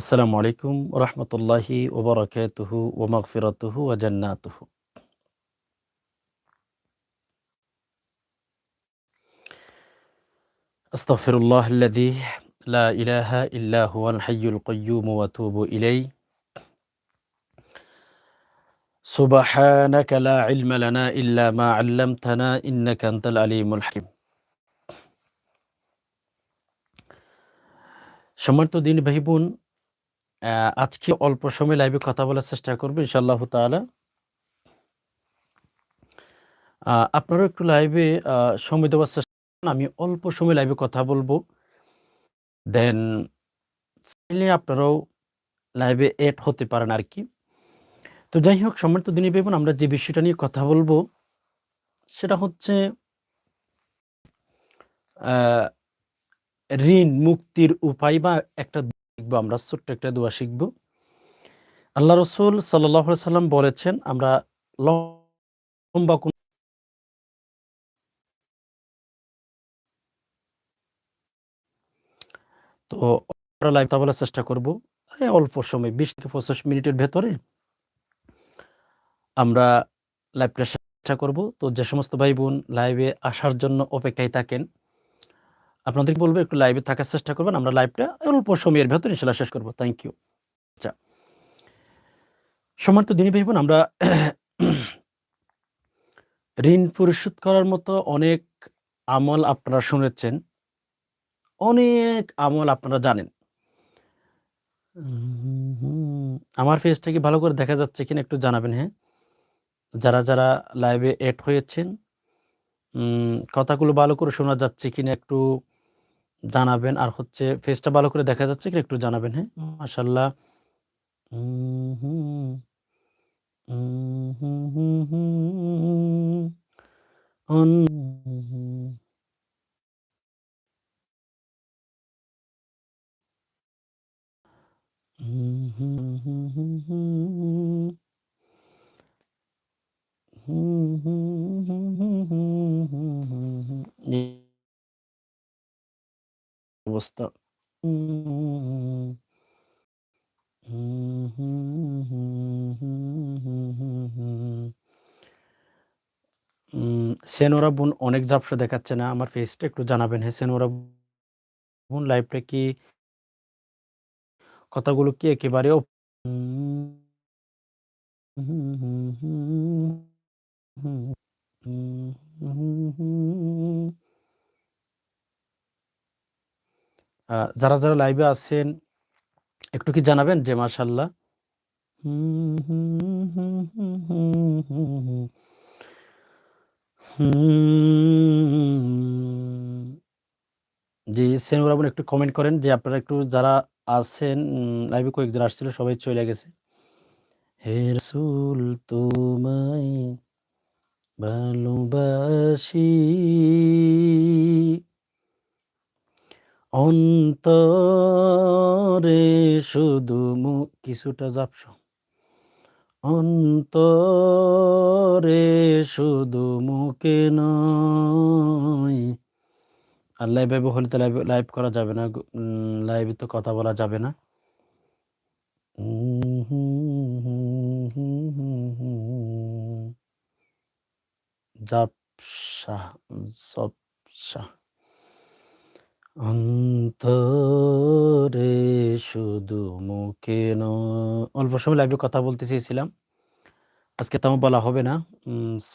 السلام عليكم ورحمة الله وبركاته ومغفرته وجناته أستغفر الله الذي لا إله إلا هو الحي القيوم وأتوب إليه سبحانك لا علم لنا إلا ما علمتنا إنك أنت العليم الحكيم সম্মানিত দিন ভাই বোন আজকে অল্প সময় লাইভে কথা বলার চেষ্টা করব, ইনশাআল্লাহ তাআলা। আপনারও একটু লাইভে সময় দেওয়ার চেষ্টা আমি অল্প সময় লাইভে কথা বলব। দেন চাইলে আপনারাও লাইভে এড হতে পারেন আর কি। তো যাই হোক, সম্মানিত দিনই ভেবুন আমরা যে বিষয়টা নিয়ে কথা বলব, সেটা হচ্ছে ঋণ মুক্তির উপায় বা একটা শিখব, আমরা ছোট্ট একটা দোয়া শিখব। আল্লাহ রসুল সাল্লাহ সাল্লাম বলেছেন, আমরা লম্বা তো লাইভ বলার চেষ্টা করব। অল্প সময়, বিশ থেকে পঁচিশ মিনিটের ভেতরে আমরা লাইভটা চেষ্টা করব। তো যে সমস্ত ভাই বোন লাইভে আসার জন্য অপেক্ষায় থাকেন আপনাদের বলব, একটু লাইভে থাকার চেষ্টা করবেন। আমরা লাইভটা অল্প সময়ের ভেতরে ইনশাল্লাহ শেষ করব। থ্যাংক ইউ আচ্ছা। সমান তো দিনী ভাই আমরা ঋণ পরিশোধ করার মতো অনেক আমল আপনারা শুনেছেন। অনেক আমল আপনারা জানেন। আমার ফেসটা কি ভালো করে দেখা যাচ্ছে কিনা একটু জানাবেন হ্যাঁ? যারা যারা লাইভে এড হয়েছেন কথাগুলো ভালো করে শোনা যাচ্ছে কিনা একটু জানাবেন আর হচ্ছে ফেসটা ভালো করে দেখা যাচ্ছে একটু জানাবেন হ্যাঁ মাশাল্লাহ অবস্থা। সেনোরা বোন অনেক ঝাপসা দেখাচ্ছে না, আমার ফেসটা একটু জানাবেন। হ্যাঁ সেনোরা বোন লাইভটা কি? কথাগুলো কি একেবারে যারা যারা লাইভে আছেন, একটু কি জানাবেন যে মাশাল্লাহ জি সেনুর আবুন একটু কমেন্ট করেন যে আপনারা একটু যারা আছেন লাইভে কয়েকজন আসছিল, সবাই চলে গেছে। হে রসুল, তোমায় ভালোবাসি। অন্তরে শুধু মুখ, কিছুটা যাপস অন্তরে শুধু মুখে নয়। আর লাইভে হলে তো লাইভ লাইভ করা যাবে না লাইভে তো কথা বলা যাবে না। জাপসা, জপসা। অন্তরে শুধু মুখে ন অল্প সময় লাইভে কথা বলতে চেয়েছিলাম। আজকে তেমন বলা হবে না।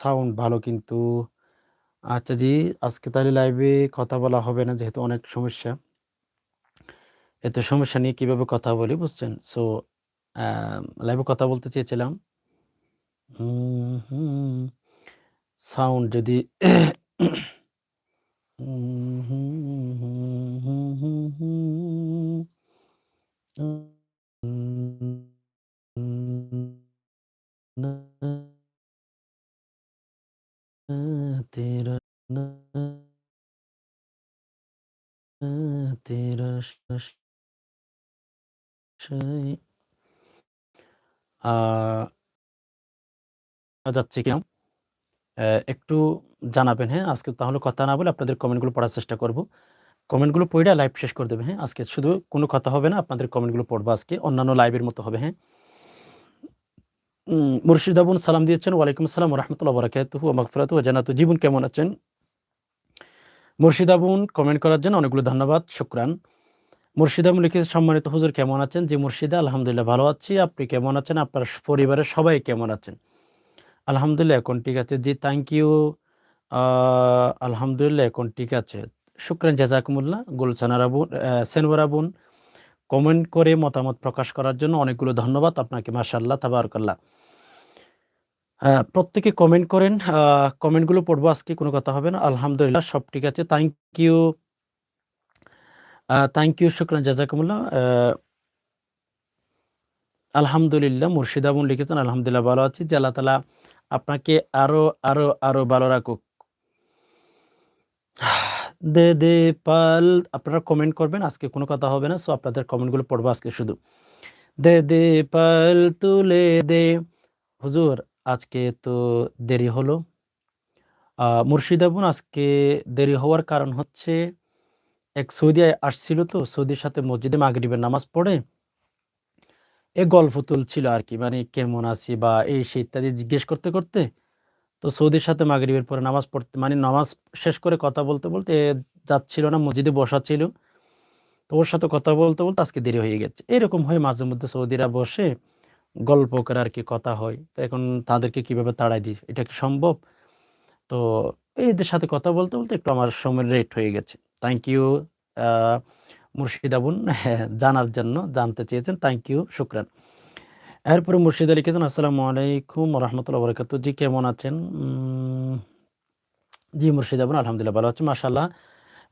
সাউন্ড ভালো কিন্তু। আচ্ছা জি, আজকে তাহলে লাইভে কথা বলা হবে না যেহেতু অনেক সমস্যা। এত সমস্যা নিয়ে কীভাবে কথা বলি বুঝছেন? সো লাইভে কথা বলতে চেয়েছিলাম। সাউন্ড যদি तेरा तेरा যাচ্ছে কিনা একটু জানাবেন হ্যাঁ আজকে তাহলে কথা না বলে আপনাদের কমেন্টগুলো পড়ার চেষ্টা করব কমেন্টগুলো পইড়া লাইভ শেষ করে দেবে, হ্যাঁ? আজকে শুধু কোনো কথা হবে না। আপনাদের কমেন্টগুলো পড়ব আজকে। অন্যান্য লাইভের মতো হবে, হ্যাঁ? মুর্শিদ আবুন সালাম দিয়েছেন। ওয়ালাইকুম সালাম রাহমাতুল্লাহি বারাকাতুহু ওয়া মাগফিরাতুহু ওয়া জান্নাতুহু। জীবন কেমন আছেন? মুর্শিদ আবুন কমেন্ট করার জন্য অনেকগুলো ধন্যবাদ। শুকরান। মুর্শিদ আবুন লিখেছে, "সম্মানিত হুজুর কেমন আছেন?" জি মুর্শিদা, আলহামদুলিল্লাহ ভালো আছি। আপনি কেমন আছেন? আপনার পরিবারের সবাই কেমন আছেন? আলহামদুলিল্লাহ এখন ঠিক আছে। জি থ্যাংক ইউ। আলহামদুলিল্লাহ এখন ঠিক আছে। শুকরান জাযাকুমুল্লাহ। গুলসানার আবুন সেনওয়ার আবুন কমেন্ট করে মতামত প্রকাশ করার জন্য অনেকগুলো ধন্যবাদ আপনাকে। মাশাআল্লাহ, তাবারাকাল্লাহ। প্রত্যেকে কমেন্ট করেন। কমেন্টগুলো পড়ব আজকে কোনো কথা হবে না। আলহামদুলিল্লাহ সব ঠিক আছে। Thank you. থ্যাংক ইউ শুক্রান জাযাকুমুল্লাহ। অ্যা আলহামদুলিল্লাহ মুর্শিদাবুন লিখেছেন, "আলহামদুলিল্লাহ ভালো আছি। আল্লাহ তাআলা আপনাকে আরও, আরও, আরও ভালো রাখুক।" দে, দে পাল আপনারা কমেন্ট করবেন। আজকে কোনো কথা হবে না। সো আপনাদের কমেন্টগুলো পড়ব আজকে শুধু। দে, দে পাল তুলে দে। হুজুর আজকে তো দেরি হলো। আ মুর্শিদ আবুন আজকে দেরি হওয়ার কারণ হচ্ছে এক সৌদি আসছিল তো সৌদির সাথে মসজিদে মাগরিবের নামাজ পড়ে এ গল্প তুলছিল আর কি মানে কেমন আছি বা এই সেই ইত্যাদি জিজ্ঞেস করতে, করতে তো সৌদির সাথে মাগরিবের পরে নামাজ পড়তে মানে নামাজ শেষ করে কথা বলতে, বলতে যাচ্ছিল না মসজিদে বসা ছিল। তো ওর সাথে কথা বলতে, বলতে আজকে দেরি হয়ে গেছে। এরকম হয় মাঝে মধ্যে সৌদিরা বসে গল্প করে আর কি কথা হয়। তো এখন তাদেরকে কীভাবে তাড়ায় দিই? এটা কি সম্ভব? তো এদের সাথে কথা বলতে, বলতে একটু আমার সময় রেট হয়ে গেছে। থ্যাংক ইউ আ মুর্শিদ হ্যাঁ, জানার জন্য জানতে চেয়েছেন। থ্যাংক ইউ, শুকরান। এরপরে মুর্শিদা লিখেছেন, "আসসালামু আলাইকুম রাহমাতুল্লাহি ওয়া বারাকাতুহু।" জি কেমন আছেন? জি মুর্শিদ আবুন আলহামদুলিল্লাহ ভালো আছি। মাশাআল্লাহ।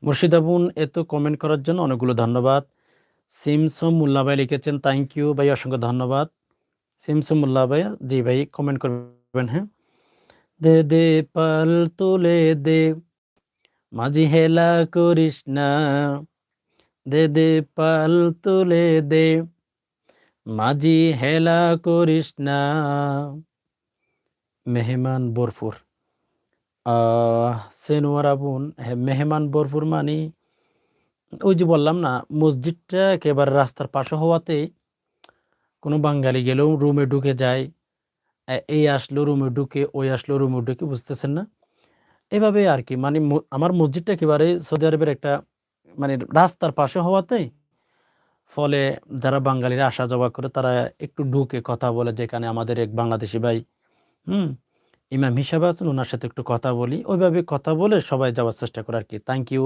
মুর্শিদ আবুন এত কমেন্ট করার জন্য অনেকগুলো ধন্যবাদ। সিমসম মোল্লা ভাই লিখেছেন, "থ্যাংক ইউ ভাই অসংখ্য ধন্যবাদ।" সিমসম মোল্লা ভাইয়া জি ভাই কমেন্ট করবেন, হ্যাঁ? দে, দে পাল তুলে দে। মাঝি হেলা করিস না। দে, দে পাল তুলে দে। মাঝি হেলা করিস না। মেহমান বরপুর। আ সেনওয়ার আবুন মেহমান বরপুর মানে ওই যে বললাম না মসজিদটা একেবারে রাস্তার পাশে হওয়াতে কোনো বাঙালি গেলেও রুমে ঢুকে যায়। এই আসলো রুমে ঢুকে, ওই আসলো রুমে ঢুকে বুঝতেছেন না? এভাবে আর কি মানে আমার মসজিদটা একেবারে সৌদি আরবের একটা মানে রাস্তার পাশে হওয়াতে ফলে যারা বাঙালিরা আসা যাওয়া করে তারা একটু ঢুকে কথা বলে যেখানে আমাদের এক বাংলাদেশি ভাই, হুম? ইমাম হিসাবে আছেন ওনার সাথে একটু কথা বলি। ওইভাবে কথা বলে সবাই যাওয়ার চেষ্টা করে আর কি থ্যাংক ইউ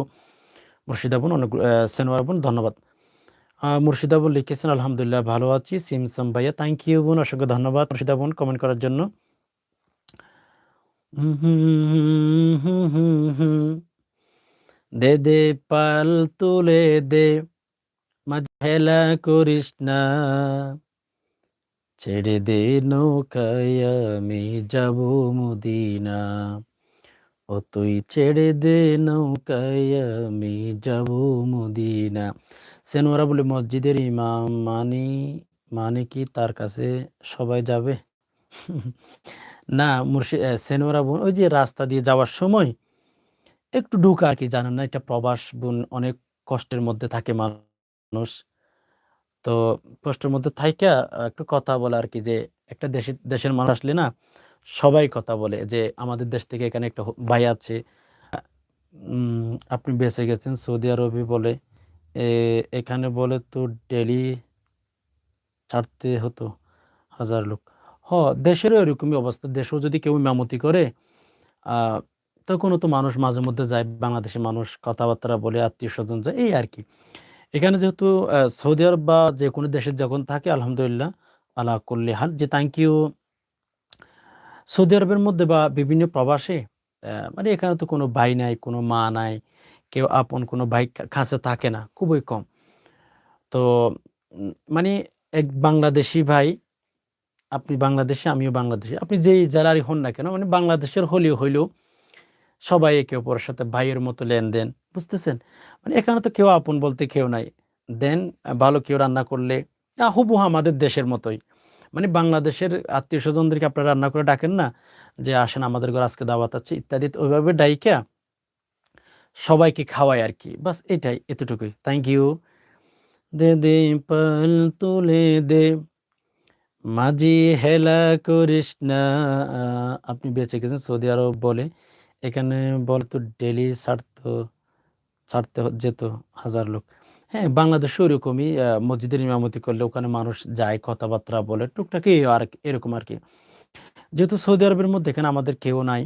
মুর্শিদ আবুন অনেক অ্যা সেনওয়ার আবুন ধন্যবাদ। মুর্শিদ আবুন লিখেছেন, "আলহামদুলিল্লাহ ভালো আছি।" সিমসম ভাইয়া থ্যাংক ইউ বোন অসংখ্য ধন্যবাদ মুর্শিদ আবুন কমেন্ট করার জন্য। দে, দে পাল তুলে দে। মাঝি হেলা করিস না। ছেড়ে দে নৌকায় আমি যাব মদিনা। ও তুই ছেড়ে দে নৌকায় আমি যাব মদিনা। বলে মসজিদের ইমাম মানে, মানে কি তার কাছে সবাই যাবে? না মুর্শি অ্যা সেনওয়ারা বোন ওই যে রাস্তা দিয়ে যাওয়ার সময় একটু ঢুকা আর কি জানেন না এটা প্রবাস বোন অনেক কষ্টের মধ্যে থাকে মানুষ। তো কষ্টের মধ্যে থাইকা একটু কথা বলে আরকি যে, একটা দেশে, দেশের মানুষ আসলে না সবাই কথা বলে যে, আমাদের দেশ থেকে এখানে একটা ভাই আছে। আপনি বেঁচে গেছেন সৌদি আরবে বলে। এখানে বলে তো ডেইলি ছাড়তে হতো হাজার লোক। হ, দেশেরও এরকমই অবস্থা। দেশেও যদি কেউ ইমামতি করে তখনও তো মানুষ মাঝে মধ্যে যায় বাংলাদেশের মানুষ কথাবার্তা বলে আত্মীয় স্বজন যায়, এই আরকি। এখানে যেহেতু সৌদি আরব বা যে কোনো দেশের যখন থাকে আলহামদুলিল্লাহ আলা কুল্লি হাল যে থ্যাংক ইউ সৌদি আরবের মধ্যে বা বিভিন্ন প্রবাসে মানে এখানে তো কোনো ভাই নাই, কোনো মা নাই, কেউ আপন কোনো ভাই কাছে থাকে না, খুবই কম। তো মানে এক বাংলাদেশি ভাই, আপনি বাংলাদেশে আমিও বাংলাদেশী। আপনি যেই জেলারই হন না কেন মানে বাংলাদেশের হলেও হইলেও সবাই একে অপরের সাথে ভাইয়ের মতো লেনদেন, বুঝতেছেন? মানে এখানে তো কেউ আপন বলতে কেউ নাই। দেন ভালো কেউ রান্না করলে হুবহু আমাদের দেশের মতোই। মানে বাংলাদেশের আত্মীয় স্বজনদেরকে আপনারা রান্না করে ডাকেন না? যে আসেন আমাদের ঘরে আজকে দাওয়াত আছে ইত্যাদি। ওইভাবে ডাইকা সবাইকে খাওয়ায় আর কি বাস এটাই, এতটুকুই। Thank you. দে, দে পাল তুলে দে। মাঝি হেলা করিস না। আপনি বেঁচে গেছেন সৌদি আরব বলে। এখানে বলতো ডেইলি ছাড়তো ছাড়তে যেত হাজার লোক। হ্যাঁ, বাংলাদেশেও ওরকমই মসজিদের ইমামতি করলে ওখানে মানুষ যায়, কথাবার্তা বলে। টুকটাকি আর এরকম আর কি যেহেতু সৌদি আরবের মধ্যে এখানে আমাদের কেউ নাই।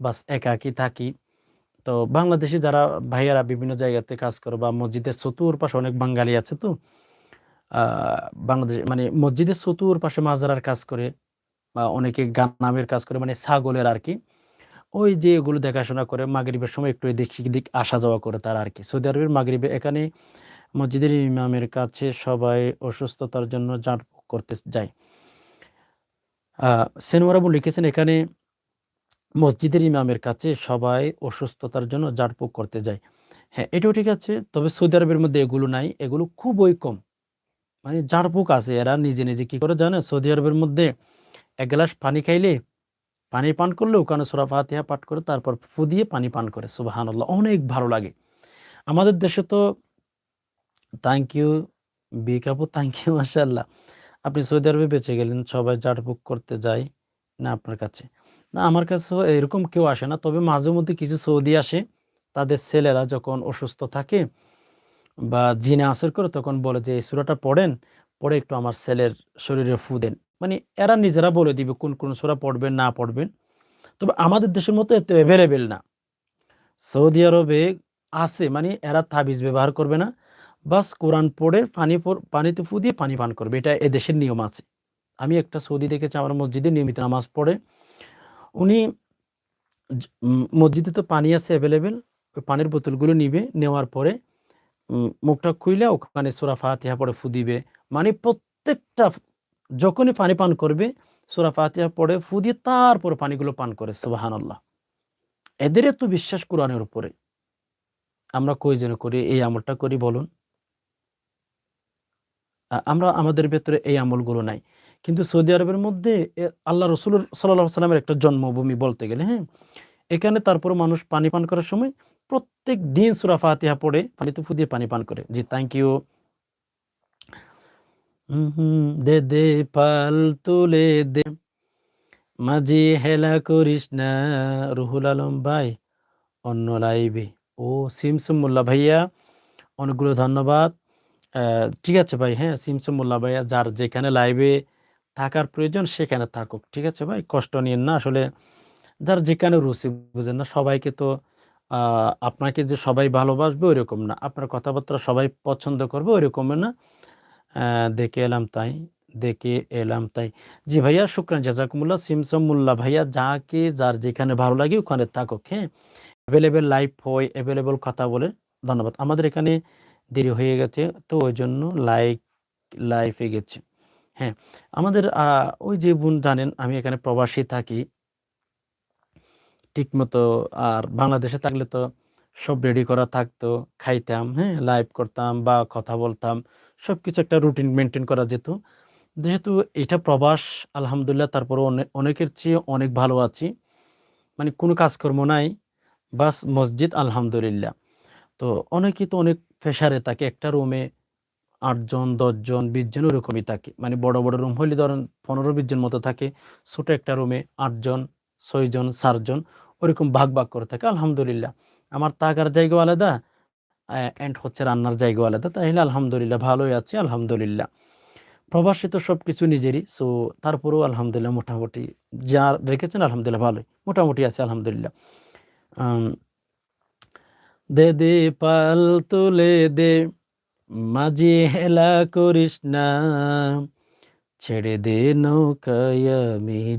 বাস একাকী থাকি। তো বাংলাদেশে যারা ভাইয়ারা বিভিন্ন জায়গাতে কাজ করে বা মসজিদের চতুর পাশে অনেক বাঙালি আছে তো। বাংলাদেশে মানে মসজিদের চতুর পাশে মাজারার কাজ করে বা অনেকে গান নামের কাজ করে মানে ছাগলের আরকি। ওই যে এগুলো দেখাশোনা করে মাগরিবের সময় একটু এদিক সেদিক আসা যাওয়া করে তারা আরকি। সৌদি আরবের মাগরিবে এখানে মসজিদের ইমামের কাছে সবাই অসুস্থতার জন্য ঝাড়ফুঁক করতে যায়। আ সেনওয়ার লিখেছেন এখানে মসজিদের ইমামের কাছে সবাই অসুস্থতার জন্য ঝাড়ফুঁক করতে যায়। হ্যাঁ, এটাও ঠিক আছে। তবে সৌদি আরবের মধ্যে এগুলো নাই। এগুলো খুবই কম। মানে ঝাড়ফুঁক আছে। এরা নিজে, নিজে কি করে জানে সৌদি আরবের মধ্যে এক গ্লাস পানি খাইলে, পানি পান করলে ওখানে সূরা ফাতিহা পাঠ করে তারপর ফু দিয়ে পানি পান করে। সুবহানাল্লাহ! অনেক ভালো লাগে। আমাদের দেশে তো থ্যাংক ইউ বিক আপু, থ্যাংক ইউ মাশাআল্লাহ। আপনি সৌদি আরবে বেঁচে গেলেন। সবাই জাট বুক করতে যায় না আপনার কাছে? না আমার কাছেও এরকম কেউ আসে না। তবে মাঝে মধ্যে কিছু সৌদি আসে। তাদের ছেলেরা যখন অসুস্থ থাকে বা জিনে আসর করে তখন বলে যে, "এই সূরাটা পড়েন, পরে একটু আমার ছেলের শরীরে ফু দেন।" মানে এরা নিজেরা বলে দিবে কোন, কোন সূরা পড়বেন, না পড়বেন। তবে আমাদের দেশের মতো এত অ্যাভেলেবেল না। সৌদি আরবে আছে মানে এরা তাবিজ ব্যবহার করবে না। বাস কোরআন পড়ে পানি পর পানিতে ফু দিয়ে পানি পান করবে। এটা এদেশের নিয়ম আছে। আমি একটা সৌদি দেখেছি আমার মসজিদে নিয়মিত নামাজ পড়ে। উনি মসজিদে তো পানি আছে অ্যাভেলেবেল ওই পানির বোতলগুলো নিবে। নেওয়ার পরে মুখটা খুইলা ওখানে সোরা ফাতিহা পড়ে ফু দিবে। মানে প্রত্যেকটা যখনই পানি পান করবে সূরা ফাতিহা পড়ে ফু দিয়ে তারপর পানিগুলো পান করে। সুবহানাল্লাহ! এদের এত বিশ্বাস কোরআনের উপরে। আমরা কয়জনে করি এই আমলটা করি বলুন? আমরা আমাদের ভেতরে এই আমলগুলো নাই। কিন্তু সৌদি আরবের মধ্যে আল্লাহ রসুল আলাইহি সাল্লামের একটা জন্মভূমি বলতে গেলে, হ্যাঁ? এখানে তারপর মানুষ পানি পান করার সময় প্রত্যেক দিন সূরা ফাতিহা পড়ে পানিতে ফু দিয়ে পানি পান করে। জি, থ্যাংক ইউ। দে, দে পাল তুলে দে। মাঝি হেলা করিস না। রুহুল আলম ভাই অন্য লাইভে। ও সিমসুম মোল্লা ভাইয়া অনেকগুলো ধন্যবাদ। ঠিক আছে ভাই, হ্যাঁ? সিমসুম মোল্লা ভাইয়া যার যেখানে লাইভে থাকার প্রয়োজন সেখানে থাকুক। ঠিক আছে ভাই? কষ্ট নিয়েন না। আসলে যার যেখানে রুচি বুঝেন না সবাইকে তো আপনাকে যে সবাই ভালোবাসবে ঐরকম না। আপনার কথাবার্তা সবাই পছন্দ করবে ঐরকমও না। দেখে এলাম তাই, দেখে এলাম তাই। জি ভাইয়া শুকরান জাযাকুমুল্লাহ সিমসম মোল্লা ভাইয়া যাকে যার যেখানে ভালো লাগে ওখানে থাকুক, হ্যাঁ? অ্যাভেলেবেল লাইভ হয়, অ্যাভেলেবেল কথা বলে। ধন্যবাদ। আমাদের এখানে দেরি হয়ে গেছে তো ওই জন্য লাইক লাইভে গেছে হ্যাঁ, আমাদের ওই যে বোন জানেন আমি এখানে প্রবাসী থাকি। ঠিকমতো আর বাংলাদেশে থাকলে তো সব রেডি করা থাকতো, খাইতাম, হ্যাঁ? লাইভ করতাম বা কথা বলতাম। সবকিছু একটা রুটিন মেনটেন করা যেত। যেহেতু এটা প্রবাস আলহামদুলিল্লাহ তারপরেও অনে অনেকের চেয়ে অনেক ভালো আছি। মানে কোনো কাজকর্ম নাই। বাস মসজিদ আলহামদুলিল্লাহ। তো অনেকেই তো অনেক প্রেশারে থাকে। একটা রুমে ৮ জন, ১০ জন, ওরকমই থাকে। মানে বড়, বড় রুম হইলে ধরেন ১৫-২০ জন মতো থাকে। ছোট একটা রুমে ৮ জন, ৬ জন, ৪ জন ওরকম ভাগ, ভাগ করে থাকে। আলহামদুলিল্লাহ। আমার থাকার জায়গাও আলাদা, অ্যান্ড হচ্ছে রান্নার জায়গা আলাদা। তাইলে আলহামদুলিল্লাহ ভালোই আছে আলহামদুলিল্লাহ। প্রবাসী তো সবকিছু নিজেরই। সো তারপরেও আলহামদুলিল্লাহ মোটামুটি যা রেখেছেন আলহামদুলিল্লাহ ভালোই। মোটামুটি আছে আলহামদুলিল্লাহ। দে, দে পাল তুলে দে। মাঝি হেলা করিস না। ছেড়ে দে নৌকায়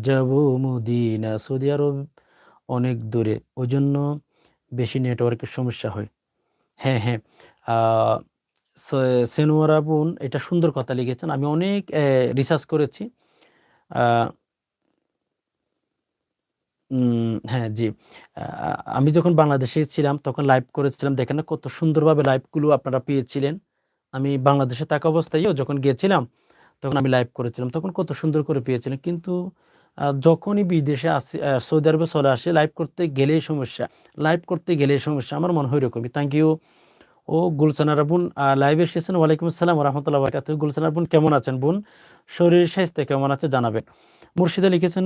যাব মদিনা। সৌদি আরব অনেক দূরে। ওই জন্য বেশি নেটওয়ার্কের সমস্যা হয়। হ্যাঁ, হ্যাঁ। সেনোয়ারা বোন এটা সুন্দর কথা লিখেছেন। আমি অনেক রিসার্চ করেছি। হ্যাঁ, জি। আমি যখন বাংলাদেশে ছিলাম তখন লাইভ করেছিলাম। দেখেন না কত সুন্দরভাবে লাইভগুলো আপনারা পেয়েছিলেন। আমি বাংলাদেশে থাকা অবস্থায়ও যখন গিয়েছিলাম তখন আমি লাইভ করেছিলাম। তখন কত সুন্দর করে পেয়েছিলেন। কিন্তু যখনই বিদেশে আসি সৌদি আরবে চলে আসি লাইভ করতে গেলেই সমস্যা। লাইভ করতে গেলেই সমস্যা। আমার মনে হয় এরকমই। Thank you. ও গুলসানারা বোন লাইভে এসেছেন। ওয়ালাইকুম আসসালাম রাহমাতুল্লাহি ওয়া বারাকাতুহু। বোন কেমন আছেন বোন? শরীর স্বাস্থ্য কেমন আছে জানাবেন। মুর্শিদা লিখেছেন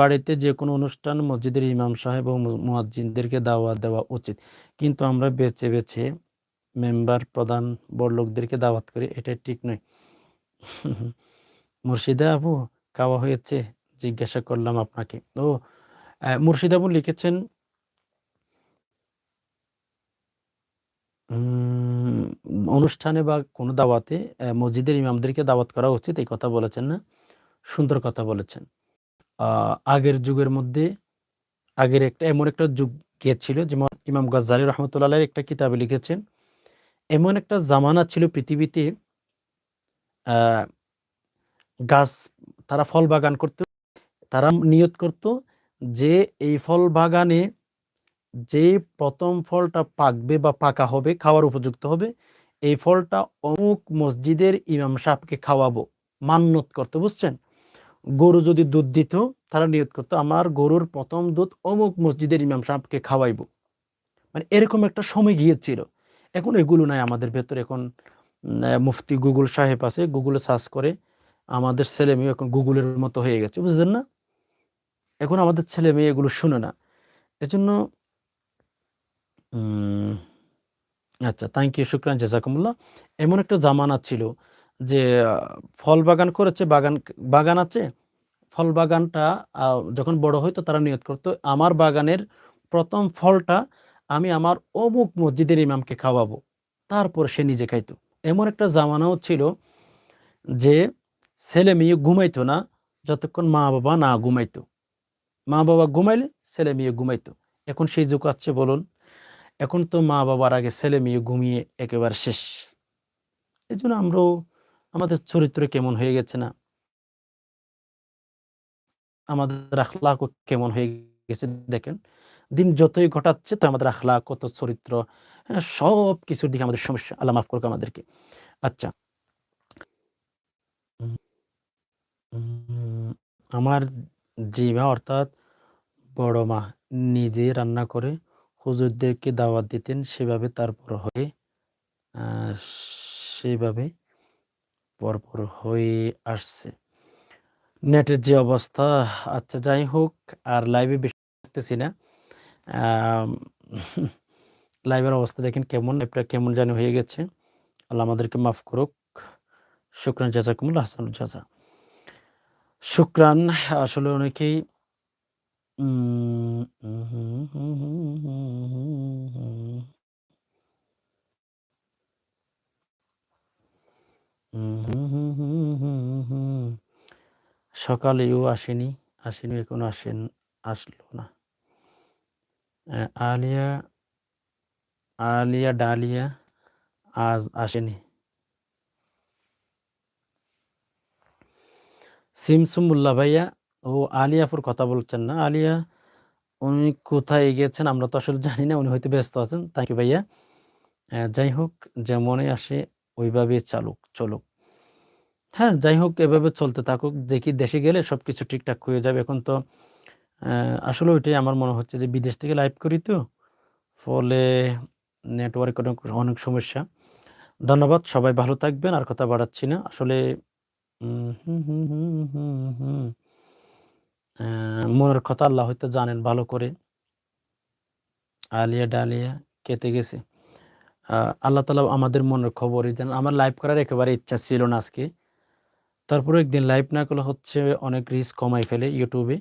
বাড়িতে যে কোনো অনুষ্ঠান মসজিদের ইমাম সাহেব ও মুয়াজ্জিনদেরকে দাওয়াত দেওয়া উচিত। কিন্তু আমরা বেছে, বেছে মেম্বার, প্রধান, বড়লোকদেরকে দাওয়াত করি। এটা ঠিক নয়। মুর্শিদা আপু খাওয়া হয়েছে? জিজ্ঞাসা করলাম আপনাকে। ও অ্যা মুর্শিদা বোন লিখেছেন অনুষ্ঠানে বা কোনো দাওয়াতে মসজিদের ইমামদেরকে দাওয়াত করা উচিত এই কথা বলেছেন না? সুন্দর কথা বলেছেন। আগের যুগের মধ্যে আগের একটা এমন একটা যুগ গিয়েছিল যেমন ইমাম গাজ্জালী রহমতুল্লাহ একটা কিতাবে লিখেছেন, এমন একটা জামানা ছিল পৃথিবীতে গাছ তারা ফল বাগান করত। তারা নিয়ত করত যে এই ফল বাগানে যে প্রথম ফলটা পাকবে বা পাকা হবে, খাওয়ার উপযুক্ত হবে, এই ফলটা অমুক মসজিদের ইমাম সাহেবকে খাওয়াবো। মান্যত করত, বুঝছেন? গরু যদি দুধ দিত, তারা নিয়ত করত আমার গরুর প্রথম দুধ অমুক মসজিদের ইমাম সাহেবকে খাওয়াইবো। মানে এরকম একটা সময় গিয়েছিল। এখন এগুলো নাই আমাদের ভেতরে এখন মুফতি গুগল সাহেব আছে। গুগলে সার্চ করে আমাদের ছেলেমেয়ে এখন গুগলের মতো হয়ে গেছে, বুঝলেন না? এখন আমাদের ছেলে মেয়ে এগুলো শুনে না। এজন্য আচ্ছা থ্যাংক ইউ শুকরান জাযাকুমুল্লাহ। এমন একটা জামানা ছিল যে ফল বাগান করেছে, বাগান বাগান আছে। ফল বাগানটা যখন বড় হইতো তারা নিয়ত করত আমার বাগানের প্রথম ফলটা আমি আমার অমুক মসজিদের ইমামকে খাওয়াবো। তারপর সে নিজে খাইতো। এমন একটা জামানাও ছিল যে ছেলে-মেয়ে ঘুমাইতো না যতক্ষণ মা-বাবা না ঘুমাইতো। মা-বাবা ঘুমাইলে ছেলে-মেয়ে ঘুমাইতো। এখন সেই যুগ আসছে বলুন? এখন তো মা-বাবার আগে ছেলে-মেয়ে ঘুমিয়ে একেবারে শেষ। এজন্য আমরাও আমাদের চরিত্র কেমন হয়ে গেছে না? আমাদের আখলাকও কেমন হয়ে গেছে দেখেন। দিন যতই ঘটাচ্ছে তো আমাদের আখলাক কত চরিত্র হ্যাঁ, সবকিছুর দিকে আমাদের সমস্যা। আল্লাহ মাফ করুক আমাদেরকে। আচ্ছা। আমার জিমা অর্থাৎ বড় মা নিজে রান্না করে হুজুরদেরকে দাওয়াত দিতেন, সেভাবে তারপর হয়ে সেভাবে পরপর হয়ে আসছে। নেটের যে অবস্থা আচ্ছা যাই হোক, আর লাইভে বেশি থাকতেছি না। লাইভের অবস্থা দেখেন কেমন লাইভটা কেমন জানি হয়ে গেছে। আল্লাহ আমাদেরকে মাফ করুক। শুক্রান জাযাকুমুল্লাহ আহসানুল জাযা। শুক্রান, আসলে অনেকেই সকালেও আসেনি, আসেনি এখনও আসেন আসলো না। আলিয়া আলিয়া ডালিয়া আজ আসেনি। সিমসুম মোল্লা ভাইয়া ও আলিয়া আপুর কথা বলছেন না। আলিয়া উনি কোথায় গিয়েছেন আমরা তো আসলে জানি না। উনি হয়তো ব্যস্ত আছেন। থ্যাংক ইউ ভাইয়া। যাই হোক যেমনই আসে ওইভাবে চালুক চলুক। হ্যাঁ, যাই হোক এভাবে চলতে থাকুক। দেখি দেশে গেলে সব কিছু ঠিকঠাক হয়ে যাবে। এখন তো আসলে ওইটাই আমার মনে হচ্ছে যে বিদেশ থেকে লাইভ করি তো। ফলে নেটওয়ার্ক অনেক অনেক সমস্যা। ধন্যবাদ। সবাই ভালো থাকবেন। আর কথা বাড়াচ্ছি না। আসলে হুম হুম হুম হুম হুম অ্যা মনের কথা আল্লাহ হয়তো জানেন ভালো করে। আলিয়া ডালিয়া কেটে গেছে। আল্লাহ তালা আমাদের মনের খবরই জানেন। আমার লাইভ করার একেবারে ইচ্ছা ছিল না আজকে। তারপরে একদিন লাইভ না করলে হচ্ছে অনেক রিস্ক কমাই ফেলে ইউটিউবে।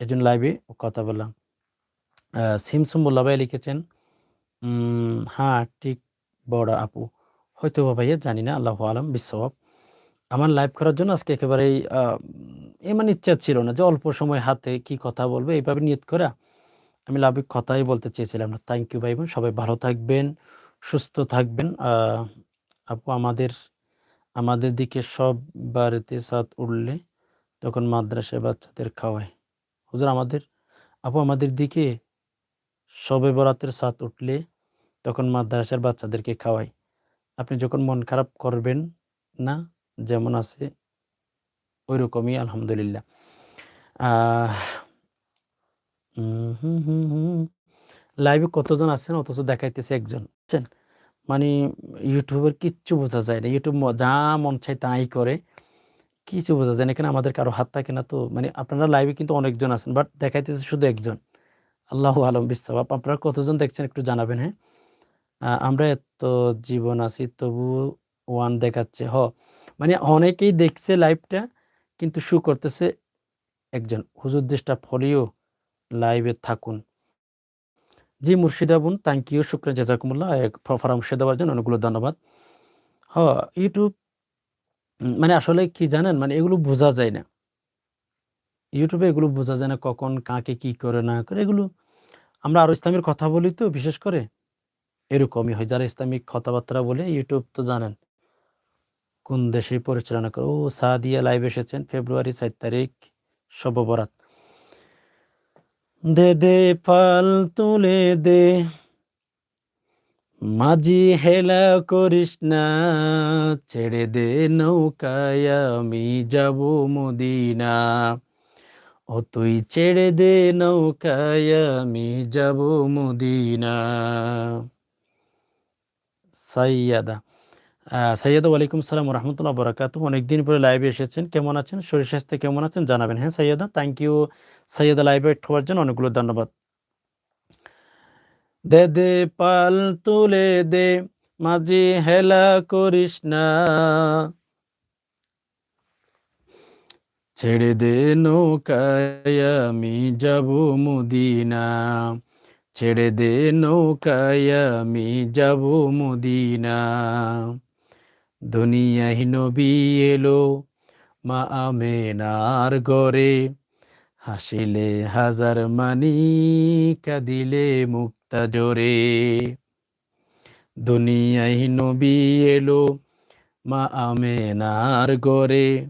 এজন্য লাইভে কথা বললাম। সিমসুম মোল্লা ভাই লিখেছেন, হ্যাঁ, ঠিক বড় আপু। হয়তোবা ভাইয়া জানি না। আল্লাহ আলম বিসওয়াব। আমার লাইভ করার জন্য আজকে একেবারেই এমন ইচ্ছা ছিল না যে অল্প সময় হাতে কি কথা বলবে এভাবে নিয়ত করা আমি লাভিক কথাই বলতে চেয়েছিলাম না। থ্যাংক ইউ ভাই বোন। সবাই ভালো থাকবেন, সুস্থ থাকবেন। আপু আমাদের আমাদের দিকে সব বাড়িতে ছাদ উঠলে তখন মাদ্রাসায় বাচ্চাদের খাওয়ায়। হুজুর আমাদের আপু আমাদের দিকে সবে বরাতের ছাদ উঠলে তখন মাদ্রাসার বাচ্চাদেরকে খাওয়াই। আপনি যখন মন খারাপ করবেন না যেমন আছে ঐরকমই আলহামদুলিল্লাহ। লাইভে কতজন আছেন অথচ দেখাইতেছে একজন। বুঝছেন? মানে ইউটিউবের কিচ্ছু বোঝা যায় না। ইউটিউব যা মন চায় তাই করে। কিছু বোঝা যায় না। এখানে আমাদের কারও হাত থাকে না তো। মানে আপনারা লাইভে কিন্তু অনেকজন আছেন। বাট দেখাইতেছে শুধু একজন। আল্লাহু আলম বিসসাওয়াব। আপনারা কতজন দেখছেন একটু জানাবেন, হ্যাঁ? আমরা এত জীবন আছি তবু ওয়ান দেখাচ্ছে। হ মানে অনেকেই দেখছে লাইভটা কিন্তু শো করতেছে একজন। হুজুর দেশটা ফলিও লাইভে থাকুন। জি মুর্শিদা বোন থ্যাংক ইউ এ প পরামর্শ দেওয়ার জন্য অনেকগুলো ধন্যবাদ। হ ইউটিউব মানে আসলে কি জানেন? মানে এগুলো বোঝা যায় না। ইউটিউবে এগুলো বোঝা যায় না কখন কাকে কি করে না করে, এগুলো আমরা আরও ইসলামের কথা বলি তো, বিশেষ করে। এরকমই হয়। যারা ইসলামিক কথাবার্তা বলে ইউটিউব তো জানেন। কোন দেশে পরিচালনা করে। ও সাদিয়া লাইভ এসেছেন ফেব্রুয়ারি ৪ তারিখ শবে বরাত। দে, দে পাল তুলে দে। মাঝি হেলা করিস না। ছেড়ে দে নৌকায় আমি যাব মদিনা। ও তুই ছেড়ে দে নৌকায় আমি যাব মদিনা। সাইয়াদা। সাইয়াদা ওয়ালাইকুম সালাম রাহমাতুল্লাহি ওয়া বারাকাতুহু। অনেকদিন পরে লাইভে এসেছেন। কেমন আছেন? শরীর স্বাস্থ্য কেমন আছেন জানাবেন। হ্যাঁ সাইয়াদা? থ্যাংক ইউ সাইয়াদা লাইভে হওয়ার জন্য অনেকগুলো ধন্যবাদ। দে, দে পাল তুলে দে। মাঝি হেলা করিস না। ছেড়ে দে নৌকায় আমি যাব মুদিনা ছেড়ে দে নৌকায় আমি যাব মদিনা। দুনিয়ায় নবী এলো, মা আমেনার ঘরে। হাসিলে হাজার মানি, কাঁদিলে মুক্তা জোরে। দুনিয়ায় নবী এলো, মা আমেনার ঘরে।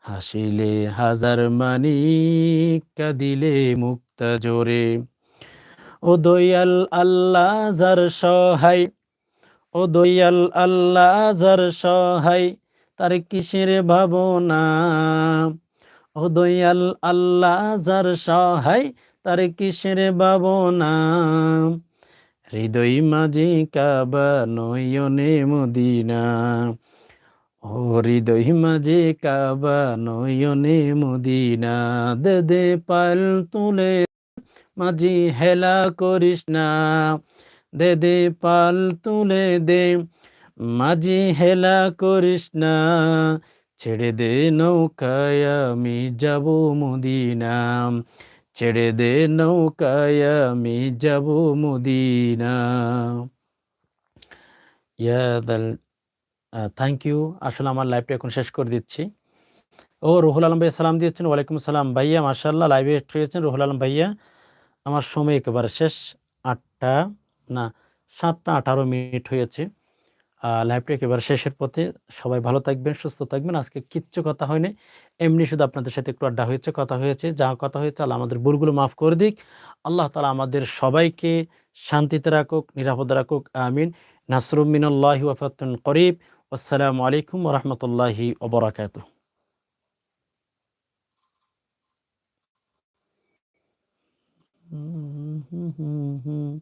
হাসিলে হাজার মানি, কাঁদিলে মুক্তা জোরে। ও দয়াল আল্লাহ, যার সহায় ও দয়াল আল্লাহ যার সহায় তার কিসের ভাবনা। ও দয়াল আল্লাহ যার সহায় তার কিসের ভাবনা। হৃদয় মাঝে কাবা নয়নে মদিনা। ও হৃদয় মাঝে কাবা নয়নে মদিনা। দে, দে পাল তুলে মাঝি হেলা করিস না। দে, দে পাল তুলে দে। মাঝি হেলা করিস না। ছেড়ে দে নৌকায় আমি যাব মদিনা। ছেড়ে দে নৌকায় আমি যাব মদিনা। ইয়াদাল thank you. আসলে আমার লাইভটা এখন শেষ করে দিচ্ছি। ও রুহুল আলম ভাইয়া সালাম দিয়েছেন। ওয়ালাইকুম আসসালাম। ভাইয়া মাশাআল্লাহ লাইভে এড হয়েছেন রুহুল আলম ভাইয়া। আমার সময় একেবারে শেষ ৮টা না ৭টা ১৮ মিনিট হয়েছে। লাইভটা একেবারে শেষের পথে। সবাই ভালো থাকবেন, সুস্থ থাকবেন। আজকে কিচ্ছু কথা হয়নি এমনি শুধু আপনাদের সাথে একটু আড্ডা হয়েছে, কথা হয়েছে। যা কথা হয়েছে আল্লাহ আমাদের ভুলগুলো মাফ করে দিক। আল্লাহ তালা আমাদের সবাইকে শান্তিতে রাখুক, নিরাপদে রাখুক। আমিন। নাসরুম মিনাল্লাহি ওয়া ফাতহুন করিব। আসসালামু আলাইকুম রাহমাতুল্লাহি হুম, হুম।